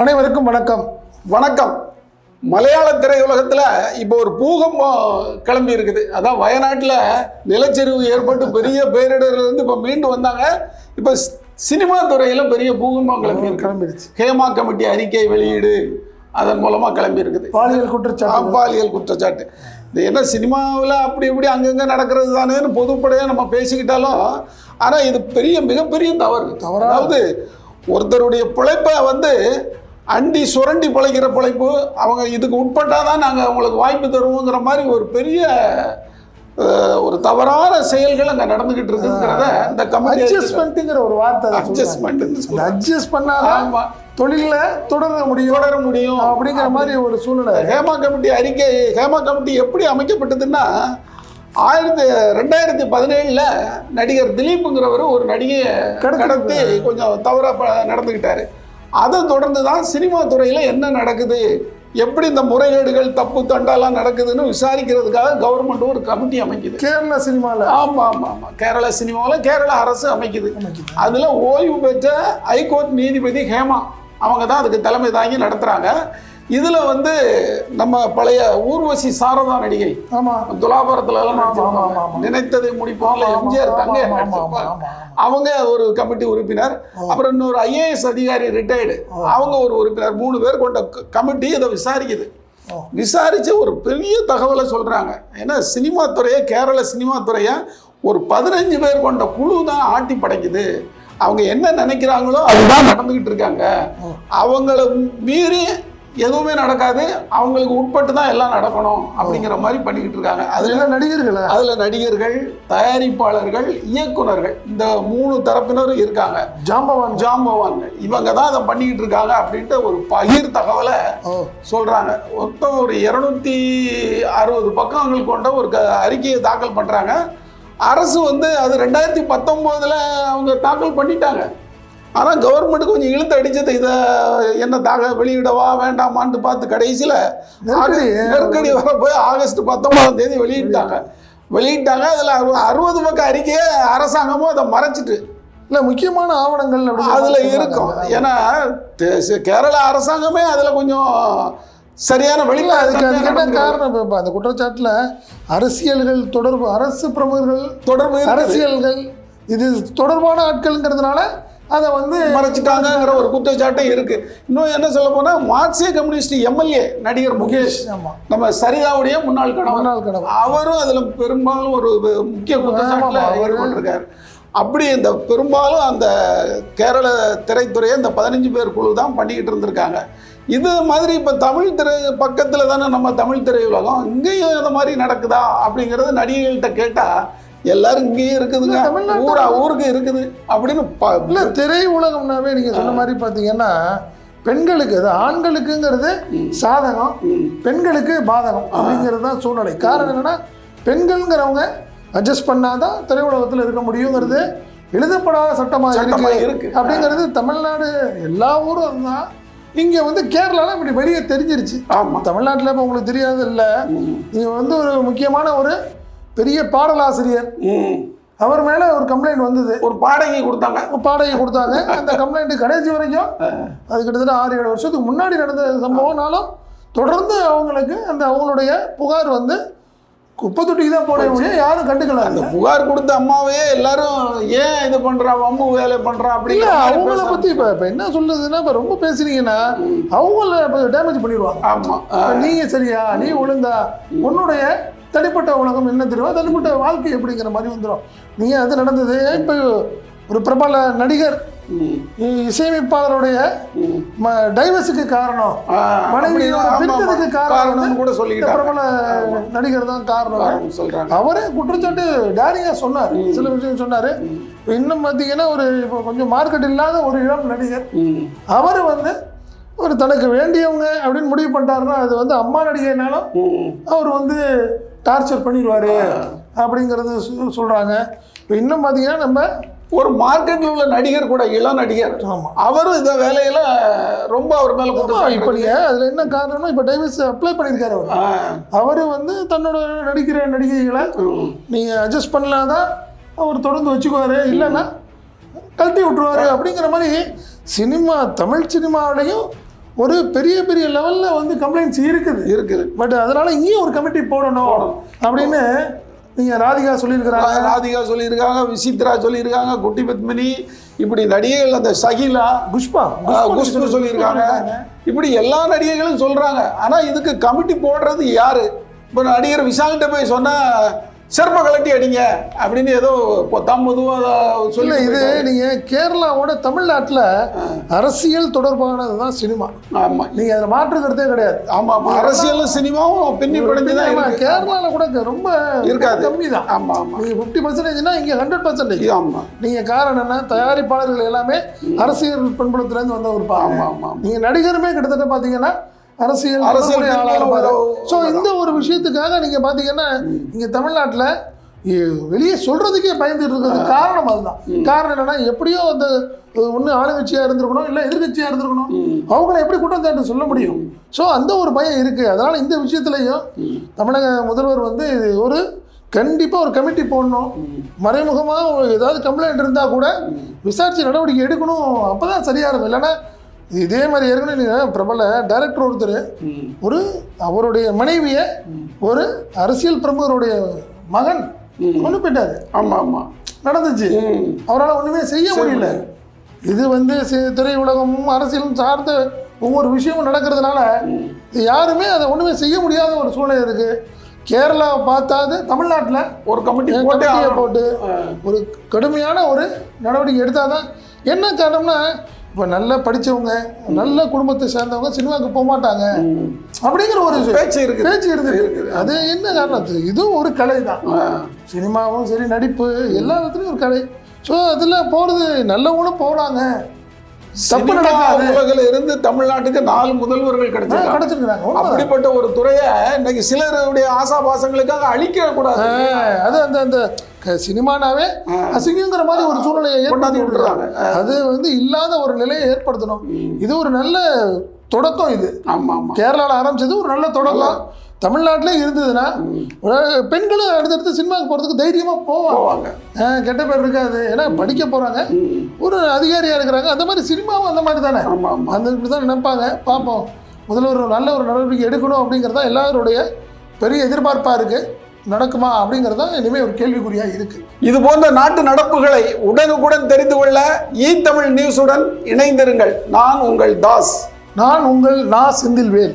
அனைவருக்கும் வணக்கம். வணக்கம். மலையாள திரையுலகத்தில் இப்போ ஒரு பூகம்பம் கிளம்பி இருக்குது. அதான் வயநாட்டில் நிலச்சரிவு ஏற்பட்டு பெரிய பேரிடர்லேருந்து இப்போ மீண்டு வந்தாங்க. இப்போ சினிமா துறையில் பெரிய பூகம்பம் கிளம்பி கிளம்பிடுச்சு. ஹேமா கமிட்டி அறிக்கை வெளியீடு அதன் மூலமாக கிளம்பி இருக்குது. பாலியல் குற்றச்சாட்டு. பாலியல் குற்றச்சாட்டு. இது என்ன சினிமாவில் அப்படி இப்படி அங்கங்கே நடக்கிறது தானேன்னு பொதுப்படையாக நம்ம பேசிக்கிட்டாலும் ஆனால் இது பெரிய மிகப்பெரிய தவறு. தவறா? அதாவது ஒருத்தருடைய பிழைப்பை வந்து அண்டி சுரண்டி பிழைக்கிற பிழைப்பு அவங்க இதுக்கு உட்பட்டால் தான் நாங்கள் அவங்களுக்கு வாய்ப்பு தருவோங்கிற மாதிரி ஒரு பெரிய ஒரு தவறான செயல்கள் அங்கே நடந்துக்கிட்டு இருக்குங்கிறத இந்த கமிட்டி அட்ஜஸ்ட்மெண்ட்டுங்கிற ஒரு வார்த்தை. அட்ஜஸ்ட்மெண்ட் அட்ஜஸ்ட் பண்ணாதான் ஆமாம் தொழில தொடர முடியும். தொடர முடியும். அப்படிங்கிற மாதிரி ஒரு சூழ்நிலை. ஹேமா கமிட்டி அறிக்கை ஹேமா கமிட்டி எப்படி அமைக்கப்பட்டதுன்னா ஆயிரத்தி ரெண்டாயிரத்தி பதினேழில் நடிகர் திலீப்புங்கிறவர் ஒரு நடிகையை கடத்தி கொஞ்சம் தவறாக நடந்துக்கிட்டாரு அதை தொடர்ந்து தான் சினிமா துறையில் என்ன நடக்குது? எப்படி இந்த முறைகேடுகள் தப்பு தண்டாலாம் நடக்குதுன்னு விசாரிக்கிறதுக்காக கவர்மெண்ட் ஒரு கமிட்டி அமைக்குது. கேரளா சினிமால? ஆமாம் ஆமாம் ஆமாம் கேரளா சினிமாவில் கேரளா அரசு அமைக்குது. அமைக்குது. அதில் ஓய்வு பெற்ற ஹைகோர்ட் நீதிபதி ஹேமா அவங்க தான் அதுக்கு தலைமை தாங்கி நடத்துகிறாங்க இதில் வந்து நம்ம பழைய ஊர்வசி சாரதா நடிகை துலாபாரத்துல எல்லாம். நினைத்ததை முடிப்போம்ல ஆமா, எம்ஜிஆர் தங்க அவங்க ஒரு கமிட்டி உறுப்பினர். அப்புறம் இன்னொரு ஐஏஎஸ் அதிகாரி ரிட்டையர்டு அவங்க ஒரு உறுப்பினர். மூணு பேர் கொண்ட கமிட்டி இதை விசாரிக்குது. ஓ. விசாரிச்சு ஒரு பெரிய தகவலை சொல்றாங்க. ஏன்னா சினிமா துறையை கேரள சினிமா துறையை ஒரு பதினஞ்சு பேர் கொண்ட குழு தான் ஆட்டி படைக்குது. அவங்க என்ன நினைக்கிறாங்களோ அதுதான் நடந்துகிட்டு இருக்காங்க. அவங்கள மீறி எதுவுமே நடக்காது. அவங்களுக்கு உட்பட்டு தான் எல்லாம் நடக்கணும் அப்படிங்கிற மாதிரி பண்ணிக்கிட்டு இருக்காங்க. அதுல நடிகர்களா? அதுல நடிகர்கள் தயாரிப்பாளர்கள் இயக்குனர்கள் இந்த மூணு தரப்பினரும் இருக்காங்க. ஜாம்பவான். ஜாம்பவான்கள் இவங்க தான் அதை பண்ணிக்கிட்டு இருக்காங்க அப்படின்ட்டு ஒரு பகிர் தகவலை ஓ. சொல்றாங்க. மொத்தம் ஒரு இருநூத்தி அறுபது பக்கங்கள் கொண்ட ஒரு க அறிக்கையை தாக்கல் பண்றாங்க. அரசு வந்து அது ரெண்டாயிரத்தி பத்தொம்போதில் அவங்க தாக்கல் பண்ணிட்டாங்க. ஆனால் கவர்மெண்ட் கொஞ்சம் இழுத்து அடிச்சது இதை என்ன தாக வெளியிடவா வேண்டாமான்னு பார்த்து கடைசியில் நெருக்கடி. வர போய் ஆகஸ்ட் பத்தொன்பதாம் தேதி வெளியிட்டாங்க வெளியிட்டாங்க அதில் அறுபது பக்கம் அறிக்கையை அரசாங்கமும் அதை மறைச்சிட்டு இல்ல முக்கியமான ஆவணங்கள் அதுல. இருக்கும் ஏன்னா கேரள அரசாங்கமே அதுல கொஞ்சம் சரியான வெளியில அதுக்கு அதுக்கு என்ன காரணம் இப்ப- அந்த குற்றச்சாட்டுல அரசியல்கள் தொடர்பு அரசு பிரமுகர்கள் தொடர்பு. அரசியல்கள் இது தொடர்பான ஆட்கள்ங்கிறதுனால அதை வந்து மறைச்சிட்டாங்கங்கிற ஒரு குற்றச்சாட்டும் இருக்கு. இன்னும் என்ன சொல்ல போனா மார்க்சிய கம்யூனிஸ்ட் எம்எல்ஏ நடிகர் முகேஷ். நம்ம சரிதாவுடைய முன்னாள் கணவர். முன்னாள் கணவர். அவரும் அதுல பெரும்பாலும் ஒரு முக்கிய குற்றச்சாட்டுல ஈடுபட்டிருக்காரு அப்படி இந்த பெரும்பாலும் அந்த கேரள திரைத்துறையை இந்த பதினஞ்சு பேர் குழு தான் பண்ணிக்கிட்டு இருந்திருக்காங்க. இது மாதிரி இப்போ தமிழ் திரை பக்கத்தில் தானே நம்ம தமிழ் திரையுலகம். இங்கேயும் இந்த மாதிரி நடக்குதா அப்படிங்கிறது நடிகைகள்கிட்ட கேட்டால் எல்லாரும் இங்கேயும் இருக்குதுங்க. ஊரா ஊருக்கு இருக்குது அப்படின்னு இல்ல திரை உலகம்னாவே நீங்க சொன்ன மாதிரி பாத்தீங்கன்னா பெண்களுக்கு அது ஆண்களுக்குங்கிறது சாதகம். பெண்களுக்கு பாதகம் அப்படிங்கிறது தான் சூழ்நிலை. காரணம் என்னன்னா பெண்கள்ங்கிறவங்க அட்ஜஸ்ட் பண்ணாதான் திரையுலகத்தில் இருக்க முடியுங்கிறது எழுதப்படாத சட்டமா சட்டமா இருக்கு. அப்படிங்கிறது தமிழ்நாடு எல்லா ஊரும் அதுதான். இங்க வந்து கேரளால இப்படி வெளியே தெரிஞ்சிருச்சு. தமிழ்நாட்டில் இப்போ உங்களுக்கு தெரியாது இல்லை இது வந்து ஒரு முக்கியமான ஒரு பெரிய பாடலாசிரியர். அவர் மேல ஒரு கம்ப்ளைண்ட் வந்தது. ஒரு பாடகி கொடுத்தாங்க. பாடகை கொடுத்தாங்க. அந்த கம்ப்ளைண்ட் கடைசி வரைக்கும் அது கிட்டத்தட்ட ஆறு ஏழு வருஷத்துக்கு முன்னாடி நடந்த சம்பவம்னாலும் தொடர்ந்து அவங்களுக்கு அந்த அவங்களுடைய புகார் வந்து குப்பை தொட்டிக்கு தான் போட முடியும். யாரும் கண்டுக்கல. அந்த புகார் கொடுத்த அம்மாவையே எல்லாரும் ஏன் இது பண்றா? வம்பு வேலை அப்படிங்கிற மாதிரி அவங்கள பத்தி இப்ப இப்ப என்ன சொல்லுதுன்னா இப்ப ரொம்ப பேசுனீங்கன்னா அவங்கள இப்ப டேமேஜ் பண்ணிடுவாங்க. ஆமா. இப்ப நீங்க சரியா நீ ஒழுங்கா உன்னுடைய தனிப்பட்ட உலகம் என்ன தெரியும்? தனிப்பட்ட வாழ்க்கை எப்படிங்கிற மாதிரி வந்துடும் நீ அது நடந்தது இப்ப ஒரு பிரபல நடிகர் இசையமைப்பாளருடைய. டைவர்ஸுக்கு காரணம். மனைவியோட பிரிந்ததுக்கு. காரணம். கூட சொல்லிக்கிட்டாங்க பிரபல நடிகர் தான் காரணம். சொல்றாங்க. அவரே குற்றச்சாட்டு டேரியா சொன்னார். சில விஷயம் சொன்னாரு. இன்னும் பார்த்தீங்கன்னா ஒரு இப்போ கொஞ்சம் மார்க்கெட் இல்லாத ஒரு இளம் நடிகர். அவர் வந்து ஒரு தனக்கு வேண்டியவங்க அப்படின்னு முடிவு பண்ணிட்டாருன்னா அது வந்து அம்மா நடிகைனாலும். அவர் வந்து டார்ச்சர் பண்ணிடுவாரு அப்படிங்கிறது சொ- சொல்றாங்க. இப்போ இன்னும் பார்த்தீங்கன்னா நம்ம ஒரு மார்க்கெட்ல உள்ள நடிகர் கூட இளம் நடிகர். அவரும் இந்த வேலையில ரொம்ப அவர் மேல இப்போ குற்றம் நீங்க அதுல என்ன காரணம்னா இப்போ டைவர்ஸ் அப்ளை பண்ணியிருக்காரு அவர். அவர் வந்து தன்னோட நடிக்கிற நடிகைகளை நீங்கள் அட்ஜஸ்ட் பண்ணலாதான் அவர் தொடர்ந்து வச்சுக்குவாரு. இல்லைன்னா கழட்டி விட்டுருவாரு அப்படிங்கிற மாதிரி சினிமா தமிழ் சினிமாவிலையும் ஒரு பெரிய பெரிய லெவல்ல வந்து கம்ப்ளைண்ட்ஸ் இருக்குது. இருக்குது. பட் அதனால இங்கேயும் ஒரு கமிட்டி போடணும் அப்படின்னு நீங்க ராதிகா சொல்லியிருக்கிறாங்க. ராதிகா சொல்லியிருக்காங்க விசித்ரா சொல்லியிருக்காங்க குட்டி பத்மினி இப்படி நடிகைகள் அந்த சகிலா குஷ்பா குஷ்பு சொல்லியிருக்காங்க. இப்படி எல்லா நடிகைகளும் சொல்றாங்க. ஆனா இதுக்கு கமிட்டி போடுறது யாரு? இப்போ நடிகர் விஷால்கிட்ட போய் சொன்னா செருப்ப கலட்டி அடிங்க அப்படின்னு ஏதோ தம் பொதுவா இல்ல சொல்லி இது நீங்க கேரளாவோட தமிழ்நாட்டுல அரசியல் தொடர்பானது தான் சினிமா. ஆமா. நீங்க அதுல மாற்று கருத்தே கிடையாது. ஆமா ஆமா. அரசியலும் சினிமாவும் பின்னி பிணைஞ்சுதான் ஆமா, இருக்கு. கேரளால கூட ரொம்ப இருக்காது. கம்மி தான் ஆமா ஆமா. நீங்க ஃபிஃப்டி பர்சன்டேஜ்னா இங்க ஹண்ட்ரட் பர்சன்டேஜ் ஆமா. நீங்க காரணம் என்ன? தயாரிப்பாளர்கள் எல்லாமே அரசியல் பின்புலத்துல இருந்து வந்த ஒரு பாருங்க ஆமா ஆமா. நீங்க நடிகருமே கிட்டத்தட்ட பாத்தீங்கன்னா அரசியல் அரசியல் தொடர்புடைய ஆளா பின்புலம் இருப்பாரு உள்ள- ஸோ இந்த ஒரு விஷயத்துக்காக நீங்க பாத்தீங்கன்னா இங்க தமிழ்நாட்டுல வெளியே சொல்றதுக்கே பயந்துட்டு இருக்கிறது காரணம் அதுதான். காரணம் என்னன்னா எப்படியோ அந்த ஒண்ணு ஆளுங்கட்சியா இருந்திருக்கணும் இல்ல எதிர்கட்சியா இருந்திருக்கணும். அவங்கள எப்படி குற்றம் சாட்டு சொல்ல முடியும்? ஸோ அந்த ஒரு பயம் இருக்கு. அதனால இந்த விஷயத்துலயும் தமிழக முதல்வர் வந்து ஒரு கண்டிப்பா ஒரு கமிட்டி போடணும். மறைமுகமா ஒரு ஏதாவது கம்ப்ளைண்ட் இருந்தா கூட விசாரிச்சு நடவடிக்கை எடுக்கணும். அப்பதான் சரியா இருக்கும். இல்லைன்னா இதே மாதிரி ஏற்கனவே பிரபல டைரக்டர் ஒருத்தர். ஒரு அவருடைய மனைவியை ஒரு அரசியல் பிரமுகருடைய மகன் கொண்டு போயிட்டாரு. ஆமா ஆமா. நடந்துச்சு. அவரால் ஒண்ணுமே செய்ய முடியல. இது வந்து திரையுலகமும் அரசியலும் சார்ந்த ஒவ்வொரு விஷயமும் நடக்கிறதுனால யாருமே அதை ஒண்ணுமே செய்ய முடியாத ஒரு சூழ்நிலை இருக்கு. கேரளாவை பார்த்தாது தமிழ்நாட்டில் ஒரு கமிட்டி போட்டே. போட்டு ஒரு கடுமையான ஒரு நடவடிக்கை எடுத்தாதான் என்ன காரணம்னா இப்போ நல்லா படிச்சவங்க நல்ல குடும்பத்தை சேர்ந்தவங்க சினிமாவுக்கு போக மாட்டாங்க. அப்படிங்கிற ஒரு பேச்சு இருக்குது. பேச்சு இருக்குது. அது என்ன காரணம்? அது இதுவும் ஒரு கலை தான். சினிமாவும் சரி நடிப்பு எல்லா விதத்துலையும் ஒரு கலை. ஸோ அதில் போகிறது நல்லவங்களும் போகலாங்க தப்பு நடக்காது இருந்து தமிழ்நாட்டுக்கு நாலு முதல்வர்கள் கிடைச்சிருக்காங்க. கிடச்சிருக்கிறாங்க. உண்மைதான். அப்படிப்பட்ட ஒரு துறையை இன்னைக்கு சிலருடைய ஆசாபாசங்களுக்காக அழிக்க கூடாது. அது அந்த அந்த சினிமானாவே அசிங்கங்கிற மாதிரி ஒரு சூழ்நிலையை ஏற்படுத்தி விட்டுறாங்க. அது வந்து இல்லாத ஒரு நிலையை ஏற்படுத்தணும். இது ஒரு நல்ல தொடக்கம் இது. ஆமா ஆமா. கேரளாவில் ஆரம்பிச்சது ஒரு நல்ல தொடக்கம். தமிழ்நாட்டிலே இருந்ததுன்னா பெண்களும் அடுத்தடுத்து சினிமாவுக்கு போகிறதுக்கு தைரியமாக போவாங்க. கெட்ட பேர் இருக்காது. ஏன்னா படிக்க போகிறாங்க. ஒரு அதிகாரியாக இருக்கிறாங்க. அந்த மாதிரி சினிமாவும் அந்த மாதிரி தானே? அந்த இப்படி தான் நினைப்பாங்க. பார்ப்போம் முதல்ல ஒரு நல்ல ஒரு நடவடிக்கை எடுக்கணும் அப்படிங்கிறது எல்லாருடைய பெரிய எதிர்பார்ப்பாக இருக்குது நடக்குமா அப்படிங்கிறது தான் இனிமேல் ஒரு கேள்விக்குறியாக இருக்குது இது போன்ற நாட்டு நடப்புகளை உடனுக்குடன் தெரிந்து கொள்ள ஈ தமிழ் நியூஸுடன் இணைந்திருங்கள். நான் உங்கள் தாஸ். நான் உங்கள் நா செந்தில்வேல்.